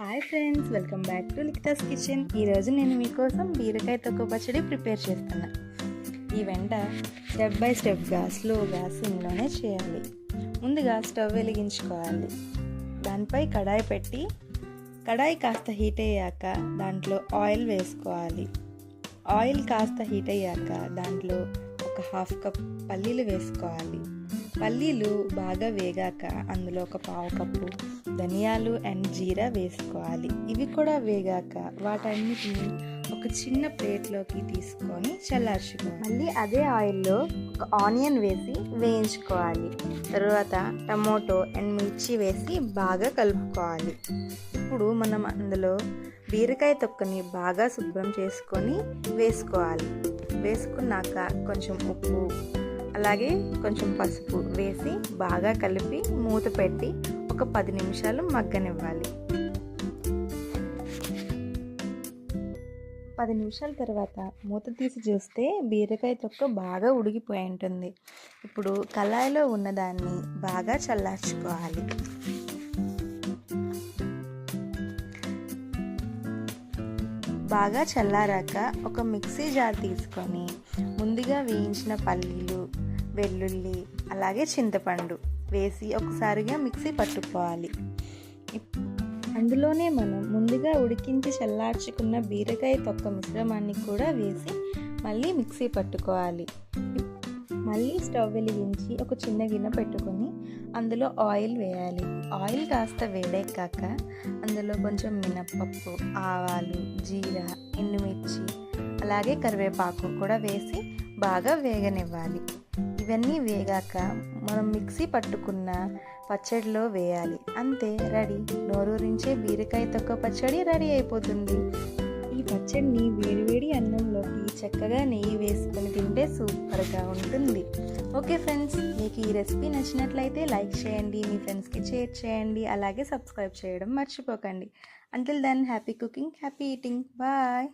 Hi friends welcome back to Likhta's kitchen. ఈరోజు నేను మీకోసం బీరకాయ తొక్క పచ్చడి ప్రిపేర్ చేస్తున్నా. ఈ వెంట స్టెప్ బై స్టెప్గా స్లోగా సిమ్లోనే చేయాలి. ముందుగా స్టవ్ వెలిగించుకోవాలి. దానిపై కడాయి పెట్టి కడాయి కాస్త హీట్ అయ్యాక దాంట్లో ఆయిల్ వేసుకోవాలి. ఆయిల్ కాస్త హీట్ అయ్యాక దాంట్లో ఒక హాఫ్ కప్ పల్లీలు వేసుకోవాలి. పల్లీలు బాగా వేగాక అందులో ఒక పావు కప్పు ధనియాలు అండ్ జీరా వేసుకోవాలి. ఇవి కూడా వేగాక వాటన్నిటిని ఒక చిన్న ప్లేట్లోకి తీసుకొని చల్లార్చుకోవాలి. మళ్ళీ అదే ఆయిల్లో ఒక ఆనియన్ వేసి వేయించుకోవాలి. తర్వాత టమోటో అండ్ మిర్చి వేసి బాగా కలుపుకోవాలి. ఇప్పుడు మనం అందులో బీరకాయ తొక్కని బాగా శుభ్రం చేసుకొని వేసుకోవాలి. వేసుకున్నాక కొంచెం ఉప్పు అలాగే కొంచెం పసుపు వేసి బాగా కలిపి మూత పెట్టి ఒక పది నిమిషాలు మగ్గనివ్వాలి. పది నిమిషాల తర్వాత మూత తీసి చూస్తే బీరకాయ తొక్క బాగా ఉడికిపోయి ఉంటుంది. ఇప్పుడు కళాయిలో ఉన్నదాన్ని బాగా చల్లార్చుకోవాలి. బాగా చల్లారాక ఒక మిక్సీ జార్ తీసుకొని ముందుగా వేయించిన పల్లీలు వెల్లుల్లి అలాగే చింతపండు వేసి ఒకసారిగా మిక్సీ పట్టుకోవాలి. అందులోనే మనం ముందుగా ఉడికించి చల్లార్చుకున్న బీరకాయ తొక్క మిశ్రమాన్ని కూడా వేసి మళ్ళీ మిక్సీ పట్టుకోవాలి. మళ్ళీ స్టవ్ వెలిగించి ఒక చిన్న గిన్నె పెట్టుకొని అందులో ఆయిల్ వేయాలి. ఆయిల్ కాస్త వేడెక్కాక అందులో కొంచెం మినప్పప్పు ఆవాలు జీరా ఎండుమిర్చి అలాగే కరివేపాకు కూడా వేసి బాగా వేగనివ్వాలి. ఇవన్నీ వేగాక మనం మిక్సీ పట్టుకున్న పచ్చడిలో వేయాలి. అంతే రెడీ. నోరూరించే బీరకాయ తొక్క పచ్చడి రెడీ అయిపోతుంది. పచ్చడిని వేడివేడి అన్నంలోకి చక్కగా నెయ్యి వేసుకొని తింటే సూపర్గా ఉంటుంది. ఓకే ఫ్రెండ్స్ మీకు ఈ రెసిపీ నచ్చినట్లయితే లైక్ చేయండి మీ ఫ్రెండ్స్కి షేర్ చేయండి అలాగే సబ్స్క్రైబ్ చేయడం మర్చిపోకండి. Until then happy cooking happy eating bye